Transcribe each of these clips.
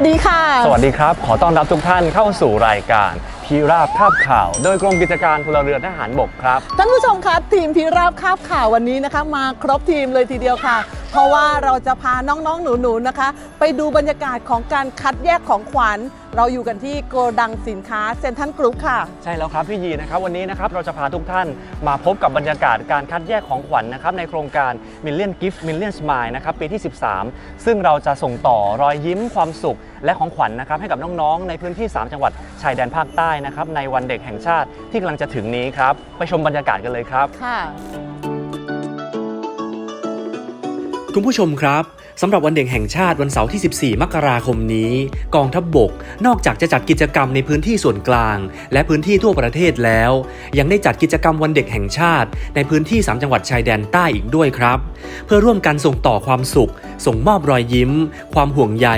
วัสดีค่ะ สวัสดีครับ ขอต้อนรับทุกท่านเข้าสู่รายการพีราบภาพข่าว โดยกรมกิจการพลเรือนทหารบกครับ ท่านผู้ชมคะทีมพิราบคาบข่าววันนี้นะคะ มาครบทีมเลยทีเดียวค่ะ เพราะว่าเราจะพาน้องๆ หนูๆนะคะ ไปดูบรรยากาศของการคัดแยกของขวัญ เราอยู่กันที่โกดังสินค้าเซ็นทรัลกรุ๊ปค่ะ ใช่แล้วครับพี่ยีนะครับวันนี้นะครับเราจะพาทุกท่านมาพบกับบรรยากาศการคัดแยกของขวัญนะครับในโครงการ Million Gift Million Smile นะครับปีที่ 13 ซึ่งเราจะส่งต่อรอยยิ้มความสุข และของขวัญนะครับให้กับน้องๆ ในพื้นที่ 3 จังหวัดชายแดนภาคใต้นะครับในวันเด็กแห่งชาติที่กำลังจะถึงนี้ครับ ไปชมบรรยากาศกันเลยครับ ค่ะ คุณผู้ชมครับ สำหรับวันเด็กแห่งชาติวันเสาร์ที่ 14 มกราคมนี้ กองทัพบบก นอกจากจะจัดกิจกรรมในพื้นที่ส่วนกลาง และพื้นที่ทั่วประเทศแล้ว ยังได้จัดกิจกรรมวันเด็กแห่งชาติ ในพื้นที่ 3 จังหวัดชายแดนใต้อีกด้วยครับ เพื่อร่วมกันส่งต่อความสุข ส่งมอบรอยยิ้ม ความห่วงใย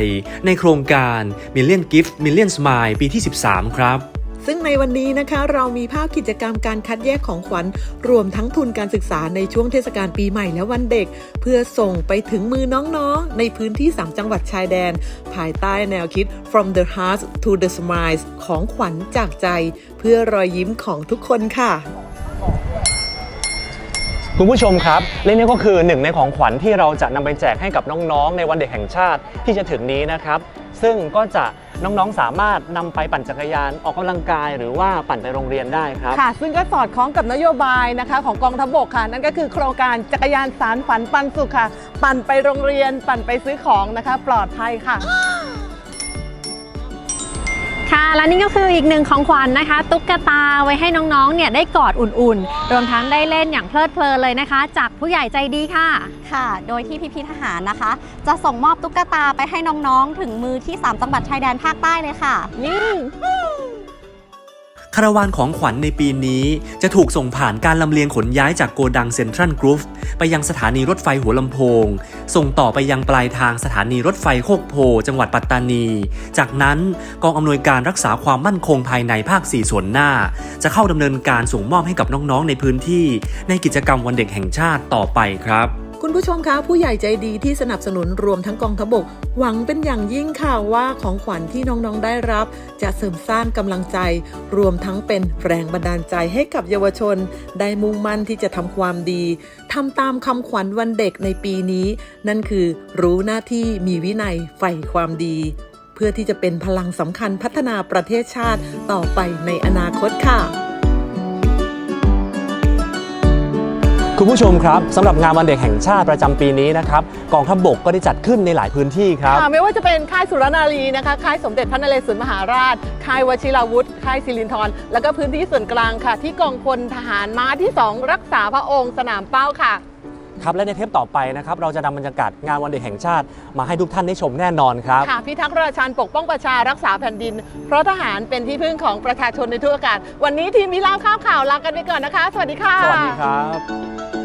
ในโครงการ Million Gift Million Smile ปีที่ 13 ครับ ซึ่งในวันนี้นะคะเรามีภาพกิจกรรมการคัดแยกของขวัญ รวมทั้งทุนการศึกษาในช่วงเทศกาลปีใหม่และวันเด็ก เพื่อส่งไปถึงมือน้องๆ ในพื้นที่ 3 จังหวัดชายแดน ภายใต้แนวคิด from the heart to the smiles ของขวัญจากใจ เพื่อรอยยิ้มของทุกคนค่ะ คุณผู้ชมครับและนี่ก็คือหนึ่งในของขวัญที่เราจะนำไปแจกให้กับน้องๆ ในวันเด็กแห่งชาติที่จะถึงนี้นะครับ ซึ่งก็จะน้องๆ สามารถนำไปปั่นจักรยานออกกำลังกายหรือว่าปั่นไปโรงเรียนได้ครับค่ะ ซึ่งก็สอดคล้องกับนโยบายนะคะ ของกองทัพบกค่ะ นั่นก็คือโครงการจักรยานสารฝันปันสุขค่ะ ปั่นไปโรงเรียน ปั่นไปซื้อของนะคะ ปลอดภัยค่ะ ค่ะ และนี่ก็คืออีกหนึ่งของขวัญนะคะ ตุ๊กตาไว้ให้น้องๆ เนี่ยได้กอดอุ่นๆ รวมทั้งได้เล่นอย่างเพลิดเพลินเลยนะคะ จากผู้ใหญ่ใจดีค่ะ ค่ะ โดยที่พี่พีทหารนะคะ จะส่งมอบตุ๊กตาไปให้น้องๆ ถึงมือที่ 3 จังหวัดชายแดนภาคใต้เลยค่ะ นี่ คาราวานของขวัญในปีนี้จะถูกส่งผ่านการลำเลียงขนย้ายจากโกดังเซ็นทรัลกรุ๊ปไปยังสถานีรถไฟหัวลำโพง ส่งต่อไปยังปลายทางสถานีรถไฟโคกโพ จังหวัดปัตตานี จากนั้นกองอำนวยการรักษาความมั่นคงภายในภาค 4 ส่วนหน้า จะเข้าดำเนินการส่งมอบให้กับน้องๆในพื้นที่ ในกิจกรรมวันเด็กแห่งชาติต่อไปครับ คุณผู้ชมคะผู้ใหญ่ใจดีที่สนับสนุนรวมทั้งกองทพบก หวังเป็นอย่างยิ่งค่ะว่าของขวัญที่น้องๆได้รับ จะเสริมสร้างกำลังใจ รวมทั้งเป็นแรงบันดาลใจให้กับเยาวชน ได้มุ่งมั่นที่จะทำความดีทำตามคำขวัญวันเด็กในปีนี้ นั่นคือรู้หน้าที่มีวินัยใฝ่ความดี เพื่อที่จะเป็นพลังสำคัญพัฒนาประเทศชาติต่อไปในอนาคตค่ะ คุณผู้ชมครับสำหรับงานวันเด็กแห่งชาติประจำปีนี้นะครับกองทัพบบกก็ได้จัดขึ้นในหลายพื้นที่ครับค่ะไม่ว่าจะเป็นค่ายสุรนารีนะคะ ค่ายสมเด็จพระนเรศวรมหาราช ค่ายวชิราวุธ ค่ายศิรินทร แล้วก็พื้นที่ส่วนกลางค่ะ ที่กองพลทหารม้าที่ 2 รักษาพระองค์สนามเป้าค่ะ ครับและในเทปต่อไปนะครับเราจะนำบรรยากาศงานวันเด็กแห่งชาติ มาให้ทุกท่านได้ชมแน่นอนครับ ค่ะพิทักษ์ราชันปกป้องประชารักษาแผ่นดิน เพราะทหารเป็นที่พึ่งของประชาชนในทุกโอกาส วันนี้ทีมมิลาบข้าวข่าวลากันไปก่อนนะคะ สวัสดีค่ะ สวัสดีครับ